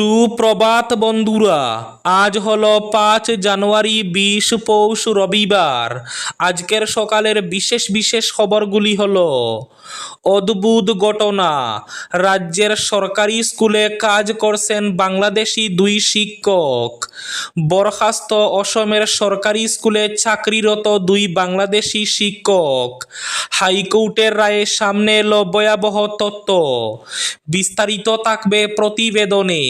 সুপ্রভাত বন্ধুরা, আজ হলো পাঁচ জানুয়ারি বিশ পৌষ রবিবার। আজকের সকালের বিশেষ বিশেষ খবরগুলি হল, অদ্ভুত ঘটনা। রাজ্যের সরকারি স্কুলে কাজ করছেন বাংলাদেশি দুই শিক্ষক। বরখাস্ত অসমের সরকারি স্কুলে চাকরিরত দুই বাংলাদেশি শিক্ষক। হাইকোর্টের রায়ে সামনে এলো ভয়াবহ তত্ত্ব বিস্তারিত থাকবে প্রতিবেদনে।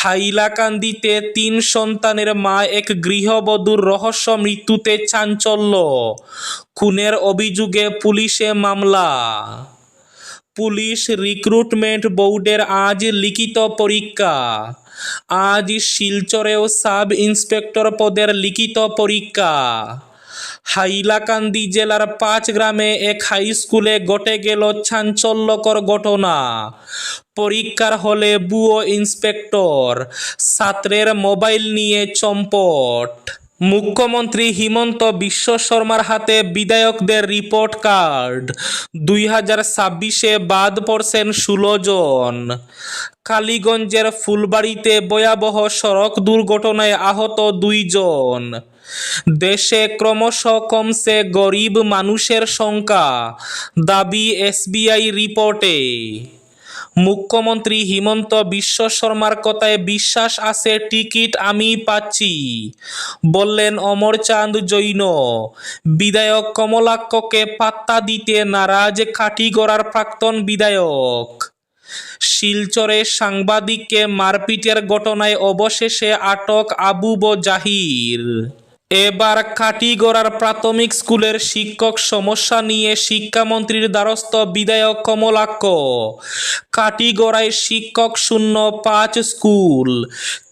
হাইলাকান্দিতে তিন সন্তানের মা এক গৃহবধূর রহস্য মৃত্যুতে চাঞ্চল্য। খুনের অভিযোগে পুলিশে মামলা। পুলিশ রিক্রুটমেন্ট বোর্ডের আজ লিখিত পরীক্ষা। আজ শিলচরেও সাব ইন্সপেক্টর পদের লিখিত পরীক্ষা। হাইলাকান্দি জেলার পাঁচ গ্রামে এক হাই স্কুলে ঘটে গেল চাঞ্চল্যকর ঘটনা। পরীক্ষার হলে বুয়ো ইন্সপেক্টর, ছাত্রের মোবাইল নিয়ে চম্পট। মুখ্যমন্ত্রী হিমন্ত বিশ্ব শর্মার হাতে বিধায়কদের রিপোর্ট কার্ড দুই হাজার ছাব্বিশে বাদ পড়ছেন ষোলো জন। কালীগঞ্জের ফুলবাড়িতে ভয়াবহ সড়ক দুর্ঘটনায় আহত দুইজন দেশে ক্রমশ কমছে গরিব মানুষের সংখ্যা, দাবি এসবিআই রিপোর্টে। মুখ্যমন্ত্রী হিমন্ত বিশ্ব শর্মার কথায় বিশ্বাস আছে, টিকিট আমি পাচ্ছি। বললেন অমরচাঁদ জৈন, বিধায়ক কমলাক্ষকে পাত্তা দিতে নারাজ কাটিগড়ার প্রাক্তন বিধায়ক। শিলচরে সাংবাদিককে মারপিটের ঘটনায় অবশেষে আটক আবুব জাহির এবার কাটিগড়ার প্রাথমিক স্কুলের শিক্ষক সমস্যা নিয়ে শিক্ষামন্ত্রীর দ্বারস্থ বিধায়ক কমলাক্ষ। কাটিগড়ায় শিক্ষক শূন্য, পাঁচ স্কুল।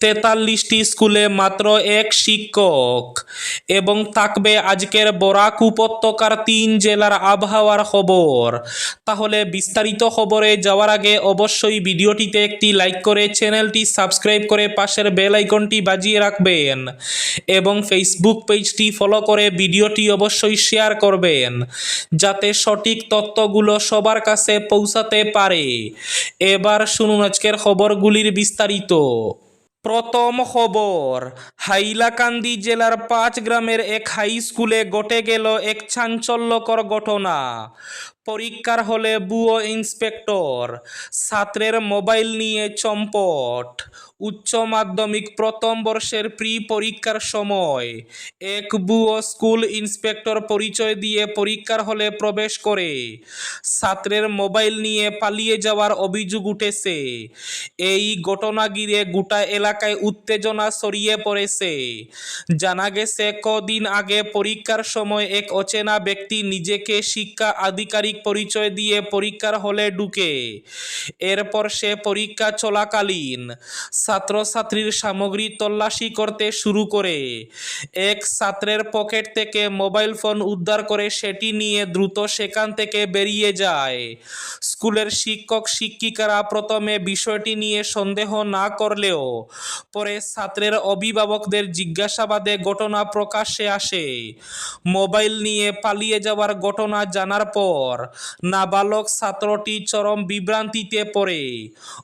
তেতাল্লিশটি স্কুলে মাত্র এক শিক্ষক। এবং থাকবে আজকের বরাক উপত্যকার তিন জেলার আবহাওয়ার খবর। তাহলে বিস্তারিত খবরে যাওয়ার আগে অবশ্যই ভিডিওটিতে একটি লাইক করে চ্যানেলটি সাবস্ক্রাইব করে পাশের বেল আইকনটি বাজিয়ে রাখবেন। এবং ফেসবুক পেজটি ফলো করে ভিডিওটি অবশ্যই শেয়ার করবেন, যাতে সঠিক তথ্যগুলো সবার কাছে পৌঁছাতে পারে। এবার শুনুন আজকের খবরগুলির বিস্তারিত। প্রথম খবর, হাইলাকান্দি জেলার পাঁচ গ্রামের এক হাই স্কুলে ঘটে গেল এক চাঞ্চল্যকর ঘটনা। পরীক্ষার হলে বুয়ো ইন্সপেক্টর, ছাত্রের মোবাইল নিয়ে চম্পট। উচ্চ মাধ্যমিক প্রথম বর্ষের প্রি পরীক্ষার সময়, এক বুয়ো স্কুল ইন্সপেক্টর পরিচয় দিয়ে পরীক্ষার হলে প্রবেশ করে। ছাত্রের মোবাইল নিয়ে পালিয়ে যাওয়ার অভিযোগ উঠেছে। এই ঘটনা ঘিরে গোটা এলাকায় উত্তেজনা ছড়িয়ে পড়েছে। জানা গেছে, কদিন আগে পরীক্ষার সময় এক অচেনা ব্যক্তি নিজেকে শিক্ষা আধিকারিক পরিচয় দিয়ে পরীক্ষার হলে ঢুকে। এরপর সে পরীক্ষা চলাকালীন ছাত্রছাত্রীর সামগ্রী তল্লাশি করতে শুরু করে। এক ছাত্রের পকেট থেকে মোবাইল ফোন উদ্ধার করে সেটি নিয়ে দ্রুত সেখান থেকে বেরিয়ে যায়। স্কুলের শিক্ষক, শিক্ষিকারা প্রথমে বিষয়টি নিয়ে সন্দেহ না করলেও পরে ছাত্রের অভিভাবকদের জিজ্ঞাসাবাদে ঘটনা প্রকাশ্যে আসে। মোবাইল নিয়ে পালিয়ে যাওয়ার ঘটনা জানার পর নাবালক ছাত্রটি চরম বিভ্রান্তিতে পড়ে।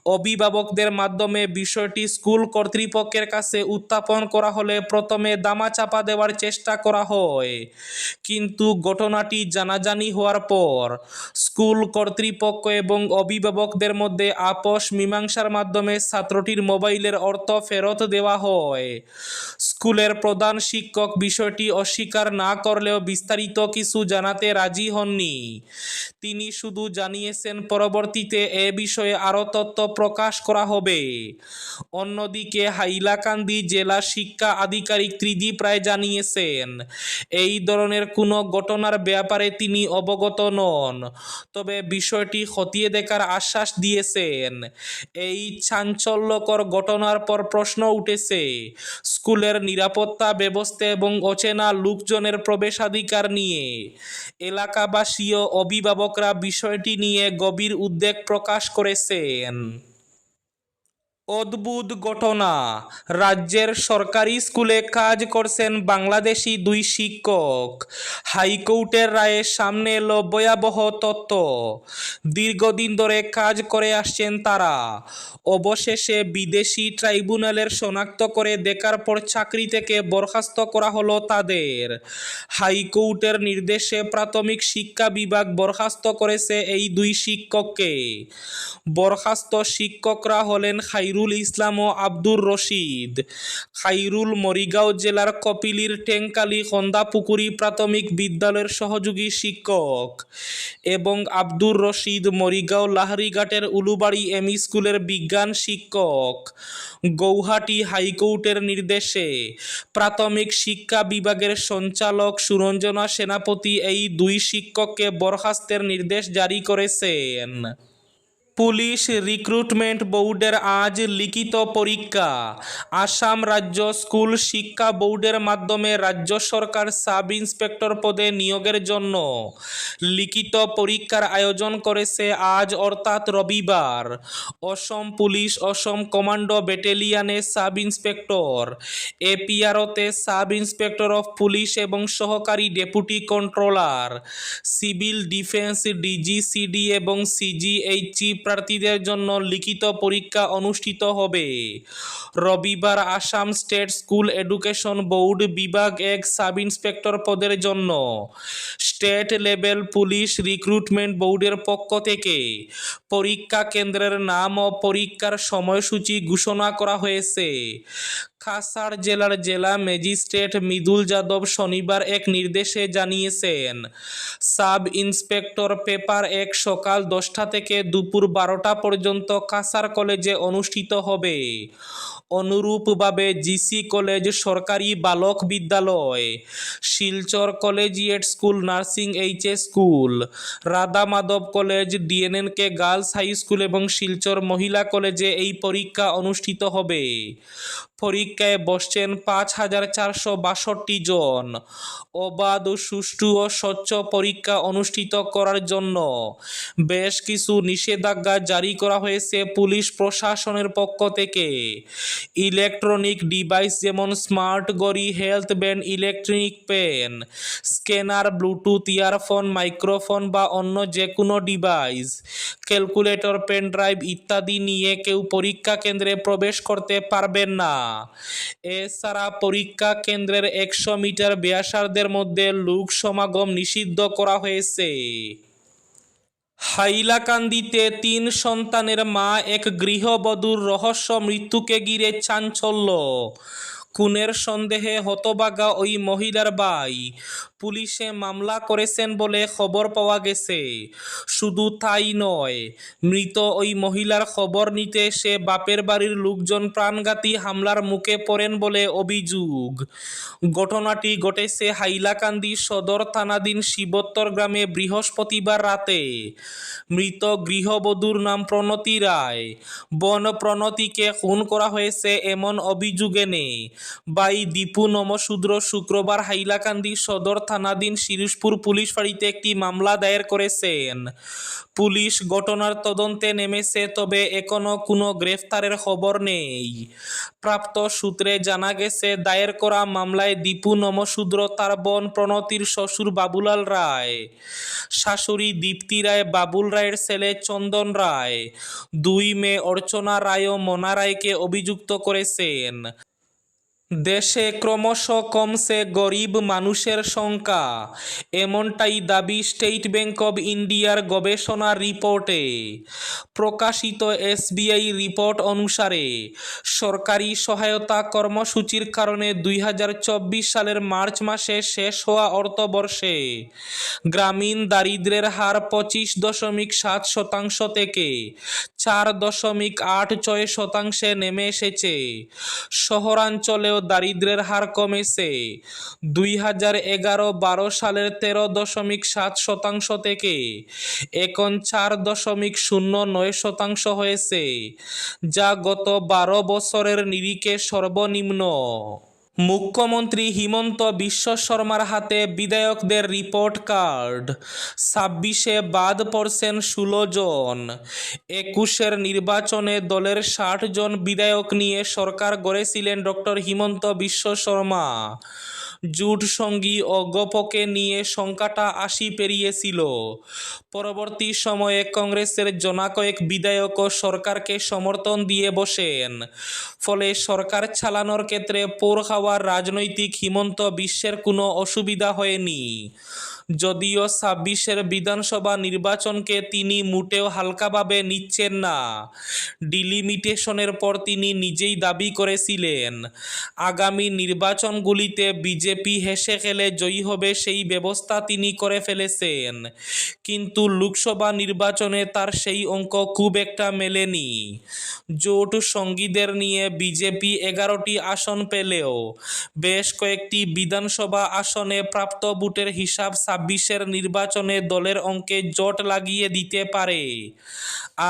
অভিভাবকদের মাধ্যমে বিষয়টি স্কুল কর্তৃপক্ষের কাছে উত্থাপন করা হলে প্রথমে দামাচাপা দেওয়ার চেষ্টা করা হয়। কিন্তু ঘটনাটি জানাজানি হওয়ার পর স্কুল কর্তৃপক্ষ এবং অভিভাবকদের মধ্যে আপোষ মীমাংসার মাধ্যমে ছাত্রটির মোবাইলের অর্থ ফেরত দেওয়া হয়। স্কুলের প্রধান শিক্ষক বিষয়টি অস্বীকার না করলেও বিস্তারিত কিছু জানাতে রাজি হননি। তিনি শুধু জানিয়েছেন, পরবর্তীতে এ বিষয়ে আরও তথ্য প্রকাশ করা হবে। অন্যদিকে হাইলাকান্দি জেলা শিক্ষা আধিকারিক ত্রিদীপ রায় জানিয়েছেন, এই ধরনের কোনো ঘটনার ব্যাপারে তিনি অবগত নন। তবে বিষয়টি খতিয়ে দেখার আশ্বাস দিয়েছেন। এই চাঞ্চল্যকর ঘটনার পর প্রশ্ন উঠেছে, স্কুলের নিরাপত্তা ব্যবস্থা এবং অচেনা লোকজনের প্রবেশাধিকার নিয়ে এলাকাবাসী ও অভিভাবকরা বিষয়টি নিয়ে গভীর উদ্বেগ প্রকাশ করেছেন। অদ্ভুত ঘটনা। রাজ্যের সরকারি স্কুলে কাজ করছেন বাংলাদেশি দুই শিক্ষক। হাইকোর্টের রায়ে সামনে এলো ভয়াবহ তত্ত্ব দীর্ঘদিন ধরে কাজ করে আসছেন তারা। অবশেষে বিদেশি ট্রাইব্যুনালের শনাক্ত করে দেখার পর চাকরি থেকে বরখাস্ত করা হলো তাদের। হাইকোর্টের নির্দেশে প্রাথমিক শিক্ষা বিভাগ বরখাস্ত করেছে এই দুই শিক্ষককে। বরখাস্ত শিক্ষকরা হলেন খাইরুল ইসলাম ও আব্দুর রশিদ। খাইরুল মরিগাঁও জেলার কপিলির টেঙ্কালি খন্দাপুকুরি প্রাথমিক বিদ্যালয়ের সহযোগী শিক্ষক এবং আব্দুর রশিদ মরিগাঁও লাহরিঘাটের উলুবাড়ি এম স্কুলের বিজ্ঞান শিক্ষক। গৌহাটি হাইকোর্টের নির্দেশে প্রাথমিক শিক্ষা বিভাগের সঞ্চালক সুরঞ্জনা সেনাপতি এই দুই শিক্ষককে বরখাস্তের নির্দেশ জারি করেছেন। পুলিশ রিক্রুটমেন্ট বোর্ডের আজ লিখিত পরীক্ষা। আসাম রাজ্য স্কুল শিক্ষা বোর্ডের মাধ্যমে রাজ্য সরকার সাব ইন্সপেক্টর পদে নিয়োগের জন্য লিখিত পরীক্ষার আয়োজন করেছে আজ, অর্থাৎ রবিবার। অসম পুলিশ, অসম কমান্ডো ব্যাটালিয়ানে সাব ইন্সপেক্টর, এপিআরওতে সাব ইন্সপেক্টর অফ পুলিশ এবং সহকারী deputy controller, civil defence DGCD এবং সিজিএইচি প্রার্থীদের জন্য লিখিত পরীক্ষা অনুষ্ঠিত হবে। রবিবার Assam state school education board বিভাগ এক সাব ইন্সপেক্টর পদের জন্য স্টেট লেভেল পুলিশ রিক্রুটমেন্ট বোর্ডের পক্ষ থেকে পরীক্ষা কেন্দ্রের নাম ও পরীক্ষার সময়সূচি ঘোষণা করা হয়েছে। কাছাড় জেলার জেলা ম্যাজিস্ট্রেট মৃদুল যাদব শনিবার এক নির্দেশে জানিয়েছেন, সাব ইন্সপেক্টর পেপার এক সকাল দশটা থেকে দুপুর বারোটা পর্যন্ত কাছাড় কলেজে অনুষ্ঠিত হবে। অনুরূপভাবে জিসি কলেজ সরকারি বালক বিদ্যালয়, Silchar collegiate school, nursing HS school Radha Madhab college, DNNK girls high school এবং শিলচর মহিলা কলেজে এই পরীক্ষা অনুষ্ঠিত হবে। পরীক্ষায় বসছেন পাঁচ হাজার চারশো বাষট্টি জন। অবাধ, সুষ্ঠু ও স্বচ্ছ পরীক্ষা অনুষ্ঠিত করার জন্য বেশ কিছু নিষেধাজ্ঞা জারি করা হয়েছে পুলিশ প্রশাসনের পক্ষ থেকে। ইলেকট্রনিক ডিভাইস যেমন স্মার্ট গড়ি, health band, electronic pen, scanner, bluetooth, earphone, microphone বা অন্য যে কোনো ডিভাইস, ক্যালকুলেটর, পেন ড্রাইভ ইত্যাদি নিয়ে কেউ পরীক্ষা কেন্দ্রে প্রবেশ করতে পারবেন না। এছাড়া পরীক্ষা কেন্দ্রের একশো মিটার ব্যাসার্ধের মধ্যে লোক সমাগম নিষিদ্ধ করা হয়েছে। হাইলাকান্দিতে তিন সন্তানের মা, এক গৃহবধূর রহস্য মৃত্যুকে ঘিরে চাঞ্চল্য। খুনের সন্দেহে হতবাগা ওই মহিলার ভাই। পুলিশে মামলা করেছেন বলে খবর পাওয়া গেছে। শুধু তাই নয়, মৃত ওই মহিলার খবর নিতে সে বাপের বাড়ির লোকজন প্রাণঘাতী হামলার মুখে পড়েন বলে অভিযোগ। ঘটনাটি ঘটেছে হাইলাকান্দি সদর থানাধীন শিবোত্তর গ্রামে বৃহস্পতিবার রাতে। মৃত গৃহবধূর নাম প্রণতি রায়। বন প্রণতিকে খুন করা হয়েছে এমন অভিযোগ এনে বাই দীপু নমশূদ্র শুক্রবার হাইলাকান্দি সদর থানাধীন শিরুষপুর পুলিশ ফাঁড়িতে একটি মামলা দায়ের করেছেন। পুলিশ ঘটনার তদন্তে নেমেছে, তবে এখনও কোনো গ্রেফতারের খবর নেই। প্রাপ্ত সূত্রে জানা গেছে, দায়ের করা মামলায় দীপু নমশূদ্র তার বোন প্রণতির শ্বশুর বাবুলাল রায়, শাশুড়ি দীপ্তি রায়, বাবুল রায়ের ছেলে চন্দন রায়, দুই মেয়ে অর্চনা রায় ও মনা রায়কে অভিযুক্ত করেছেন। দেশে ক্রমশ কমছে গরিব মানুষের সংখ্যা। এমনটাই দাবি স্টেট ব্যাংক অব ইন্ডিয়ার গবেষণা রিপোর্টে। প্রকাশিত এসবিআই রিপোর্ট অনুসারে, সরকারি সহায়তা কর্মসূচির কারণে দুই হাজার চব্বিশ সালের মার্চ মাসে শেষ হওয়া অর্থবর্ষে গ্রামীণ দারিদ্র্যের হার পঁচিশ দশমিক সাত শতাংশ থেকে চার দশমিক আট ছয় শতাংশে নেমে এসেছে। শহরাঞ্চলেও দারিদ্র্যের হার কমেছে। দুই হাজার এগারো বারো সালের তেরো দশমিক সাত শতাংশ থেকে এখন চার দশমিক শূন্য নয় শতাংশ হয়েছে, যা গত বারো বছরের নিরিখে সর্বনিম্ন। মুখ্যমন্ত্রী হিমন্ত বিশ্ব শর্মার হাতে বিধায়কদের রিপোর্ট কার্ড। ছাব্বিশে বাদ পড়ছেন ষোলো জন। একুশের নির্বাচনে দলের ষাট জন বিধায়ক নিয়ে সরকার গড়েছিলেন ডক্টর হিমন্ত বিশ্ব শর্মা। জুট সঙ্গী ও গপকে নিয়ে শঙ্কাটা আসি পেরিয়েছিল। পরবর্তী সময়ে কংগ্রেসের জনাকয়েক বিধায়ক সরকারকে সমর্থন দিয়ে বসেন। ফলে সরকার চালানোর ক্ষেত্রে পোর খাওয়ার রাজনৈতিক হিমন্ত বিশ্বের কোনো অসুবিধা হয়নি। যদিও ছাব্বিশের বিধানসভা নির্বাচনকে তিনি মোটেও হালকাভাবে নিচ্ছেন না। ডিলিমিটেশনের পর তিনি নিজেই দাবি করেছিলেন, আগামী নির্বাচনগুলিতে বিজেপি হেসে খেলে জয়ী হবে সেই ব্যবস্থা তিনি করে ফেলেছেন। কিন্তু লোকসভা নির্বাচনে তার সেই অঙ্ক খুব একটা মেলেনি। জোট সঙ্গীদের নিয়ে বিজেপি এগারোটি আসন পেলেও বেশ কয়েকটি বিধানসভা আসনে প্রাপ্ত ভোটের হিসাব ছাব্বিশের নির্বাচনে দলের অঙ্কে জট লাগিয়ে দিতে পারে।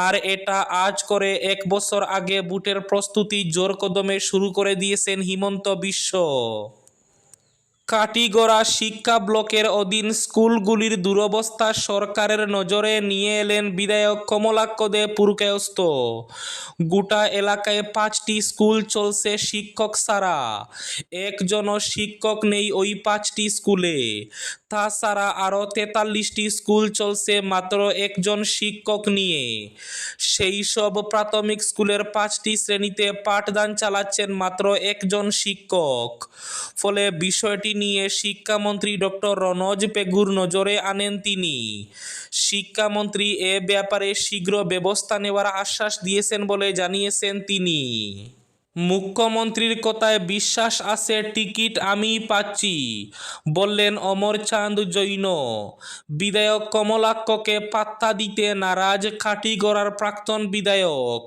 আর এটা আজ করে এক বছর আগে ভোটের প্রস্তুতি জোর কদমে শুরু করে দিয়েছেন হিমন্ত বিশ্ব। কাটিগড়া শিক্ষা ব্লকের অধীন স্কুলগুলির দুরবস্থা সরকারের নজরে নিয়ে এলেন বিধায়ক কমলাক্ষ পুরকায়স্ত গোটা এলাকায় পাঁচটি স্কুল চলছে শিক্ষক ছাড়া। একজনও শিক্ষক নেই ওই পাঁচটি স্কুলে। তাছাড়া আরও তেতাল্লিশটি স্কুল চলছে মাত্র একজন শিক্ষক নিয়ে। সেই সব প্রাথমিক স্কুলের পাঁচটি শ্রেণীতে পাঠদান চালাচ্ছেন মাত্র একজন শিক্ষক। ফলে বিষয়টি নিয়ে শিক্ষামন্ত্রী ডক্টর রনজ পেগুর নজরে আনেন তিনি। শিক্ষামন্ত্রী এ ব্যাপারে শীঘ্র ব্যবস্থা নেওয়ার আশ্বাস দিয়েছেন বলে জানিয়েছেন তিনি। মুখ্যমন্ত্রীর কথায় বিশ্বাস আছে, টিকিট আমিই পাচ্ছি। বললেন অমর চাঁদ জৈন। বিধায়ক কমলাক্ষকে পাত্তা দিতে নারাজ কাটিগড়ার প্রাক্তন বিধায়ক।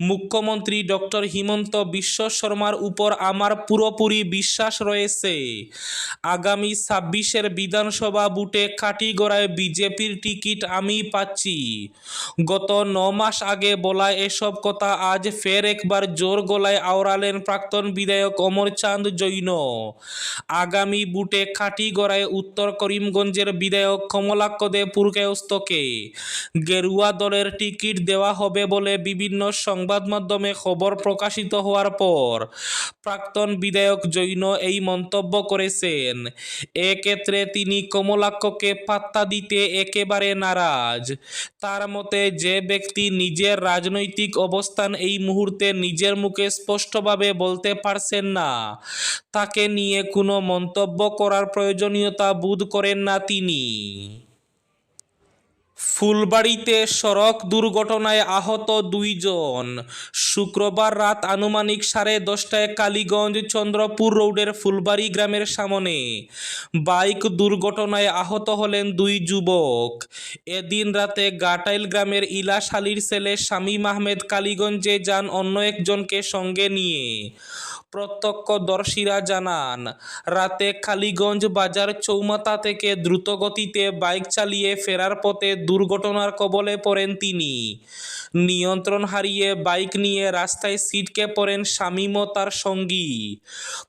মুখ্যমন্ত্রী ডক্টর হিমন্ত বিশ্ব শর্মার উপর আমার পুরোপুরি বিশ্বাস রয়েছে। আগামী ছাব্বিশের বিধানসভা বুটে কাটিগড়ায় বিজেপির টিকিট আমিই পাচ্ছি। গত ন মাস আগে বলা এসব কথা আজ ফের একবার জোর গলায় আওড়ালেন প্রাক্তন বিধায়ক অমরচাঁদ জৈন। আগামী বুটে খাটি গড়ায় উত্তর করিমগঞ্জের বিধায়ক কমলাক্ষ দে পুরকায়স্তকে গেরুয়া দলের টিকিট দেওয়া হবে বলে বিভিন্ন সংবাদ মাধ্যমে খবর প্রকাশিত হওয়ার পর প্রাক্তন বিধায়ক জৈন এই মন্তব্য করেছেন। এক্ষেত্রে তিনি কমলাক্ষকে পাত্তা দিতে একেবারে নারাজ। তার মতে, যে ব্যক্তি নিজের রাজনৈতিক অবস্থান এই মুহূর্তে নিজের মুখে স্পষ্টভাবে বলতে পারছেন না। তাকে নিয়ে কোনো মন্তব্য করার প্রয়োজনীয়তা বোধ করেন না তিনি। ফুলবাড়িতে সড়ক দুর্ঘটনায় আহত দুইজন। শুক্রবার রাত আনুমানিক সাড়ে দশটায় কালীগঞ্জ চন্দ্রপুর রোডের ফুলবাড়ি গ্রামের সামনে বাইক দুর্ঘটনায় আহত হলেন দুই যুবক। এদিন রাতে গাটাইল গ্রামের ইলাশ আলীর ছেলে শামীম আহমেদ কালীগঞ্জে যান অন্য একজনকে সঙ্গে নিয়ে। প্রত্যক্ষদর্শীরা জানান, রাতে কালীগঞ্জ বাজার চৌমাতা থেকে দ্রুতগতিতে বাইক চালিয়ে ফেরার পথে দুর্ঘটনার কবলে পড়েন তিনি। নিয়ন্ত্রণ হারিয়ে বাইক নিয়ে রাস্তায় সিটকে পড়েন শামীম ও তার সঙ্গী।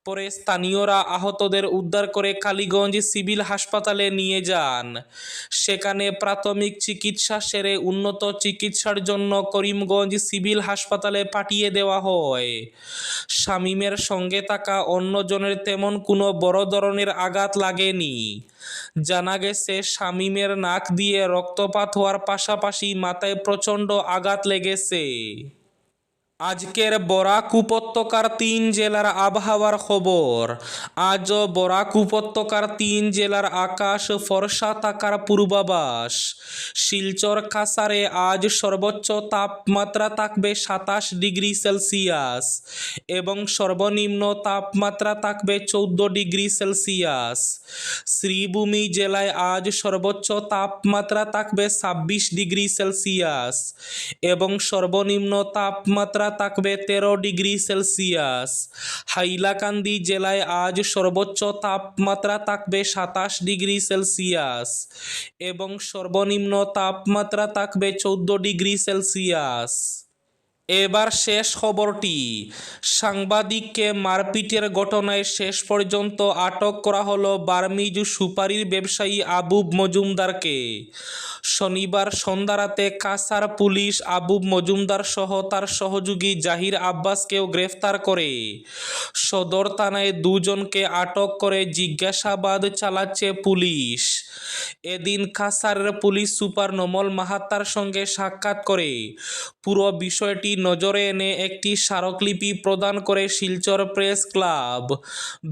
পরে স্থানীয়রা আহতদের উদ্ধার করে কালীগঞ্জ সিভিল হাসপাতালে নিয়ে যান। সেখানে প্রাথমিক চিকিৎসা সেরে উন্নত চিকিৎসার জন্য করিমগঞ্জ সিভিল হাসপাতালে পাঠিয়ে দেওয়া হয়। শামীমের সঙ্গে থাকা অন্যজনের তেমন কোনো বড় ধরনের আঘাত লাগেনি। জানা গেছে শামীমের নাক দিয়ে রক্তপাত হওয়ার পাশাপাশি মাথায় প্রচণ্ড আঘাত লেগেছে। আজকের বরাক উপত্যকার তিন জেলার আবহাওয়ার খবর। আজও বরাক উপত্যকার তিন জেলার আকাশ ফর্সা থাকার পূর্বাভাস। শিলচর কাসারে আজ সর্বোচ্চ তাপমাত্রা থাকবে সাতাশ ডিগ্রি সেলসিয়াস এবং সর্বনিম্ন তাপমাত্রা থাকবে চৌদ্দ ডিগ্রি সেলসিয়াস। শ্রীভূমি জেলায় আজ সর্বোচ্চ তাপমাত্রা থাকবে ছাব্বিশ ডিগ্রি সেলসিয়াস এবং সর্বনিম্ন তাপমাত্রা থাকবে তেরো ডিগ্রি সেলসিয়াস। হাইলাকান্দি জেলায় আজ সর্বোচ্চ তাপমাত্রা থাকবে সাতাশ ডিগ্রি সেলসিয়াস এবং সর্বনিম্ন তাপমাত্রা থাকবে চৌদ্দ ডিগ্রি সেলসিয়াস। এবার শেষ খবরটি। সাংবাদিককে মারপিটের ঘটনায় শেষ পর্যন্ত আটক করা হলো বার্মিজ সুপারির ব্যবসায়ী আবুব মজুমদারকে। শনিবার সন্ধ্যারাতে কাসার পুলিশ আবুব মজুমদার সহ তার সহযোগী জাহির আব্বাসকেও গ্রেফতার করে। সদর থানায় দুজনকে আটক করে জিজ্ঞাসাবাদ চালাচ্ছে পুলিশ। এদিন কাসারের পুলিশ সুপার নমল মাহাত্তার সঙ্গে সাক্ষাৎ করে। পুরো বিষয়টি নজরে এনে একটি স্মারকলিপি প্রদান করে শিলচর প্রেস ক্লাব।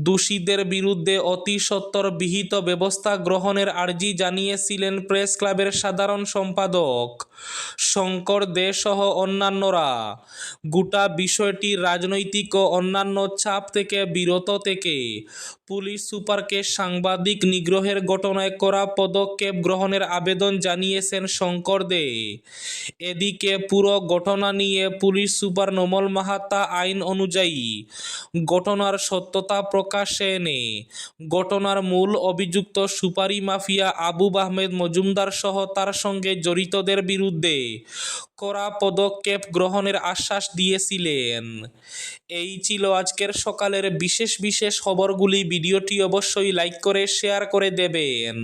দোষীদের বিরুদ্ধে অতি সত্বর বিহিত ব্যবস্থা গ্রহণের আর্জি জানিয়েছিলেন প্রেস ক্লাবের সাধারণ সম্পাদক। শঙ্কর দে সহ অন্যান্যরা। গোটা বিষয়টি রাজনৈতিক ও অন্যান্য চাপ থেকে বিরত থেকে পুলিশ সুপারকে সাংবাদিক নিগ্রহের ঘটনায় করা পদক্ষেপ গ্রহণের আবেদন জানিয়েছেন শঙ্কর দে। এদিকে পুরো ঘটনা নিয়ে পুলিশ সুপার নমল মাহাতা আইন অনুযায়ী ঘটনার সত্যতা প্রকাশে এনে ঘটনার মূল অভিযুক্ত সুপারি মাফিয়া আবু আহমেদ মজুমদার সহ তার সঙ্গে জড়িতদের বিরুদ্ধে কড়া পদক্ষেপ গ্রহণের আশ্বাস দিয়েছিলেন। এই ছিল আজকের সকালের বিশেষ বিশেষ খবরগুলি। ভিডিওটি অবশ্যই লাইক করে, শেয়ার করে দেবেন।